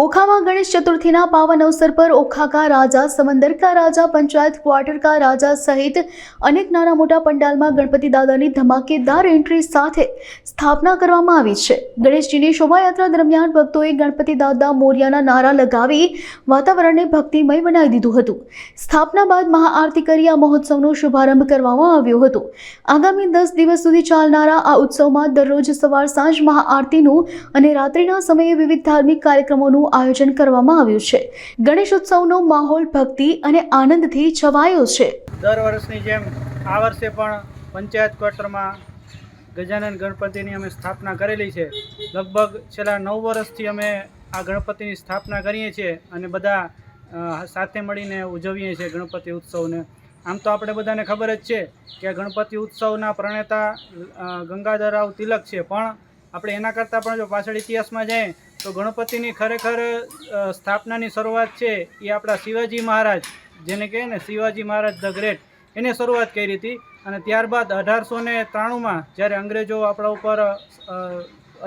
ઓખામાં ગણેશ ચતુર્થીના પાવન અવસર પર ઓખા કા રાજા સમંદર રાજા, પંચાયત ક્વાર્ટર કા રાજા સહિત અનેક નાના મોટા પંડાલમાં ગણપતિ દાદાની ધમાકેદાર એન્ટ્રી સાથે સ્થાપના કરવામાં આવી છે. ગણેશજીની શોભાયાત્રા દરમિયાન ભક્તોએ ગણપતિ દાદા મોર્યાના નારા લગાવી વાતાવરણને ભક્તિમય બનાવી દીધું હતું. સ્થાપના બાદ મહાઆરતી કરી આ મહોત્સવનો શુભારંભ કરવામાં આવ્યો હતો. આગામી દસ દિવસ સુધી ચાલનારા આ ઉત્સવમાં દરરોજ સવાર સાંજ મહાઆરતીનું અને રાત્રિના સમયે વિવિધ ધાર્મિક કાર્યક્રમોનું આયોજન કરવામાં આવ્યું છે. ગણેશ ઉત્સવનો માહોલ ભક્તિ અને આનંદથી છવાયો છે. દર વર્ષની જેમ આ વર્ષે પણ પંચાયત ક્વાર્ટરમાં ગજાનન ગણપતિની અમે સ્થાપના કરેલી છે. લગભગ છેલ્લા નવ વર્ષથી અમે આ ગણપતિની સ્થાપના કરીએ છીએ અને બધા સાથે મળીને ઉજવીએ છીએ ગણપતિ ઉત્સવને. આમ તો આપણે બધાને ખબર જ છે કે ગણપતિ ઉત્સવના પ્રણેતા ગંગાધરરાવ તિલક છે. પણ આપણે એના કરતાં પણ જો પાછળ ઇતિહાસમાં જઈએ તો ગણપતિની ખરેખર સ્થાપનાની શરૂઆત છે એ આપણા શિવાજી મહારાજ, જેને કહે ને શિવાજી મહારાજ ધ ગ્રેટ, એને શરૂઆત કરી હતી. અને ત્યારબાદ અઢારસો ને ત્રાણુંમાં જ્યારે અંગ્રેજો આપણા ઉપર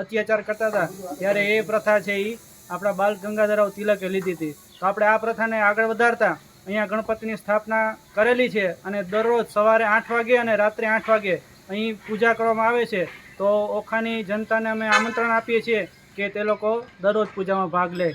અત્યાચાર કરતા હતા, ત્યારે એ પ્રથા છે એ આપણા બાલ ગંગાધરરાવ તિલકે લીધી હતી. તો આપણે આ પ્રથાને આગળ વધારતા અહીંયા ગણપતિની સ્થાપના કરેલી છે અને દરરોજ સવારે આઠ વાગે અને રાત્રે આઠ વાગે અહીં પૂજા કરવામાં આવે છે. તો ઓખાની જનતાને અમે આમંત્રણ આપીએ છીએ કે તે લોકો દરરોજ પૂજામાં ભાગ લે.